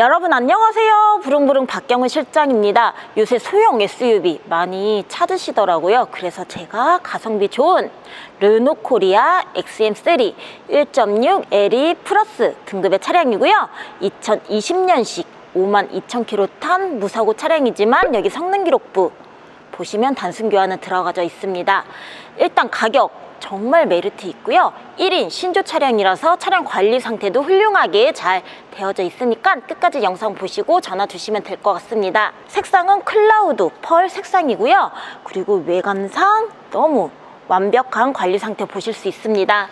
여러분 안녕하세요. 부릉부릉 박경은 실장입니다. 요새 소형 SUV 많이 찾으시더라고요. 그래서 제가 가성비 좋은 르노 코리아 XM3 1.6 LE 플러스 등급의 차량이고요. 2020년식 5만 2천 킬로 탄 무사고 차량이지만 여기 성능 기록부 보시면 단순 교환은 들어가져 있습니다. 일단 가격 정말 메리트 있고요. 1인 신조 차량이라서 차량 관리 상태도 훌륭하게 잘 되어져 있으니까 끝까지 영상 보시고 전화 주시면 될 것 같습니다. 색상은 클라우드 펄 색상이고요. 그리고 외관상 너무 완벽한 관리 상태 보실 수 있습니다.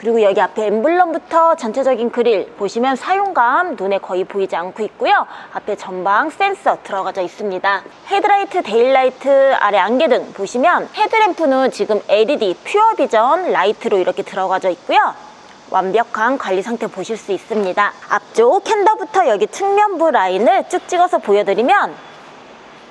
그리고 여기 앞에 엠블럼부터 전체적인 그릴 보시면 사용감 눈에 거의 보이지 않고 있고요. 앞에 전방 센서 들어가져 있습니다. 헤드라이트, 데일라이트, 아래 안개등 보시면 헤드램프는 지금 LED 퓨어 비전 라이트로 이렇게 들어가져 있고요. 완벽한 관리 상태 보실 수 있습니다. 앞쪽 캔더부터 여기 측면부 라인을 쭉 찍어서 보여드리면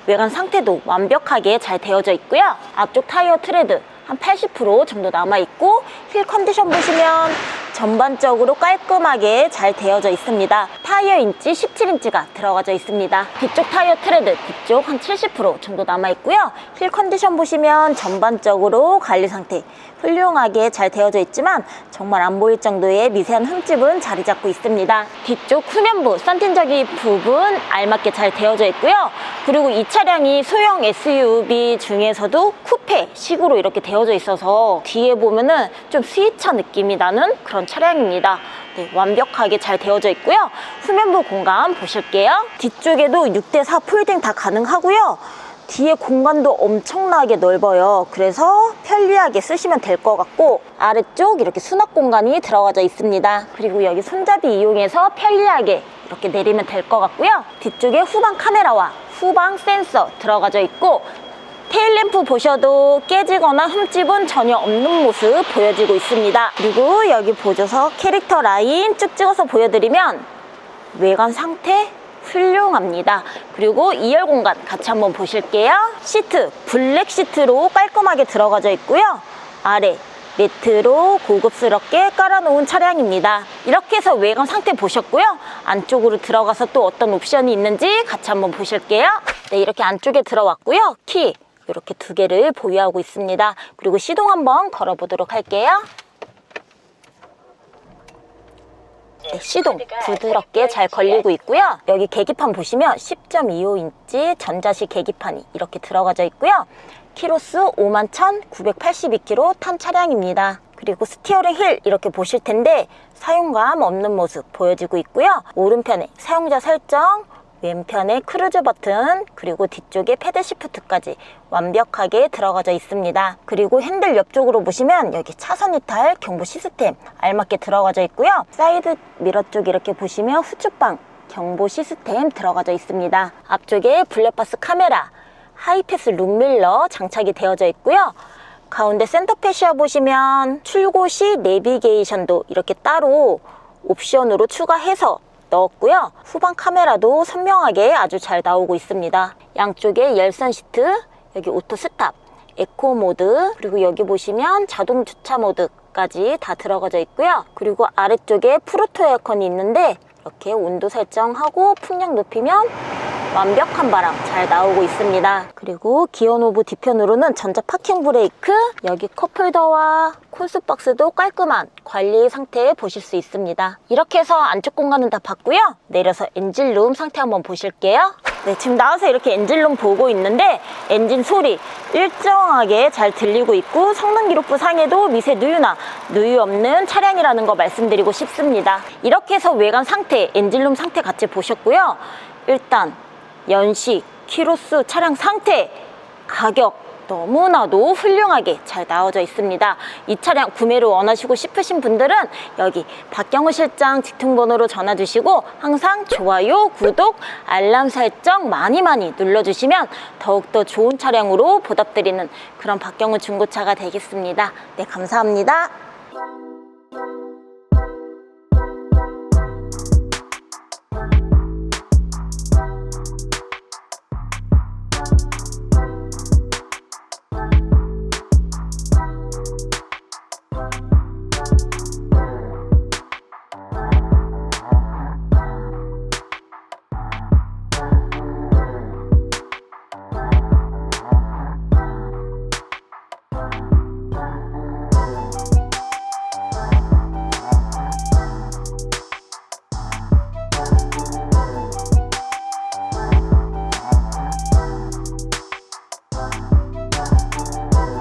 외관 상태도 완벽하게 잘 되어져 있고요. 앞쪽 타이어 트레드 한 80% 정도 남아있고 휠 컨디션 보시면 전반적으로 깔끔하게 잘 되어져 있습니다. 타이어 인치 17인치가 들어가져 있습니다. 뒤쪽 타이어 트레드 뒤쪽 한 70% 정도 남아있고요. 휠 컨디션 보시면 전반적으로 관리 상태 훌륭하게 잘 되어져 있지만 정말 안 보일 정도의 미세한 흠집은 자리 잡고 있습니다. 뒤쪽 후면부 썬틴저기 부분 알맞게 잘 되어져 있고요. 그리고 이 차량이 소형 SUV 중에서도 쿠페식으로 이렇게 되어져 있어서 뒤에 보면은 좀 스위차 느낌이 나는 그런 차량입니다. 네, 완벽하게 잘 되어져 있고요. 후면부 공간 보실게요. 뒤쪽에도 6대4 폴딩 다 가능하고요. 뒤에 공간도 엄청나게 넓어요. 그래서 편리하게 쓰시면 될 것 같고 아래쪽 이렇게 수납 공간이 들어가져 있습니다. 그리고 여기 손잡이 이용해서 편리하게 이렇게 내리면 될 것 같고요. 뒤쪽에 후방 카메라와 후방 센서 들어가져 있고 테일램프 보셔도 깨지거나 흠집은 전혀 없는 모습 보여지고 있습니다. 그리고 여기 보조석 캐릭터 라인 쭉 찍어서 보여드리면 외관 상태 훌륭합니다. 그리고 2열 공간 같이 한번 보실게요. 시트 블랙 시트로 깔끔하게 들어가져 있고요. 아래 매트로 고급스럽게 깔아놓은 차량입니다. 이렇게 해서 외관 상태 보셨고요. 안쪽으로 들어가서 또 어떤 옵션이 있는지 같이 한번 보실게요. 네, 이렇게 안쪽에 들어왔고요. 키 이렇게 두 개를 보유하고 있습니다. 그리고 시동 한번 걸어보도록 할게요. 네, 시동 부드럽게 잘 걸리고 있고요. 여기 계기판 보시면 10.25인치 전자식 계기판이 이렇게 들어가져 있고요. 키로수 51,982km 탄 차량입니다. 그리고 스티어링 힐 이렇게 보실 텐데 사용감 없는 모습 보여지고 있고요. 오른편에 사용자 설정, 왼편에 크루즈 버튼 그리고 뒤쪽에 패드 시프트까지 완벽하게 들어가져 있습니다. 그리고 핸들 옆쪽으로 보시면 여기 차선 이탈 경보 시스템 알맞게 들어가져 있고요. 사이드 미러 쪽 이렇게 보시면 후측방 경보 시스템 들어가져 있습니다. 앞쪽에 블랙박스 카메라 하이패스 룸밀러 장착이 되어져 있고요. 가운데 센터 패시아 보시면 출고 시 내비게이션도 이렇게 따로 옵션으로 추가해서 넣었고요. 후방 카메라도 선명하게 아주 잘 나오고 있습니다. 양쪽에 열선 시트, 여기 오토 스탑, 에코 모드, 그리고 여기 보시면 자동 주차 모드까지 다 들어가져 있고요. 그리고 아래쪽에 프로토 에어컨이 있는데 이렇게 온도 설정하고 풍량 높이면 완벽한 바람 잘 나오고 있습니다. 그리고 기어 노브 뒤편으로는 전자 파킹 브레이크, 여기 컵홀더와 콘솔 박스도 깔끔한 관리 상태 보실 수 있습니다. 이렇게 해서 안쪽 공간은 다 봤고요. 내려서 엔진룸 상태 한번 보실게요. 네, 지금 나와서 이렇게 엔진룸 보고 있는데 엔진 소리 일정하게 잘 들리고 있고 성능 기록부 상에도 미세 누유나 누유 없는 차량이라는 거 말씀드리고 싶습니다. 이렇게 해서 외관 상태, 엔진룸 상태 같이 보셨고요. 일단 연식, 키로수, 차량 상태, 가격 너무나도 훌륭하게 잘 나와져 있습니다. 이 차량 구매를 원하시고 싶으신 분들은 여기 박경우 실장 직통번호로 전화 주시고 항상 좋아요, 구독, 알람 설정 많이 많이 눌러주시면 더욱더 좋은 차량으로 보답드리는 그런 박경우 중고차가 되겠습니다. 네, 감사합니다.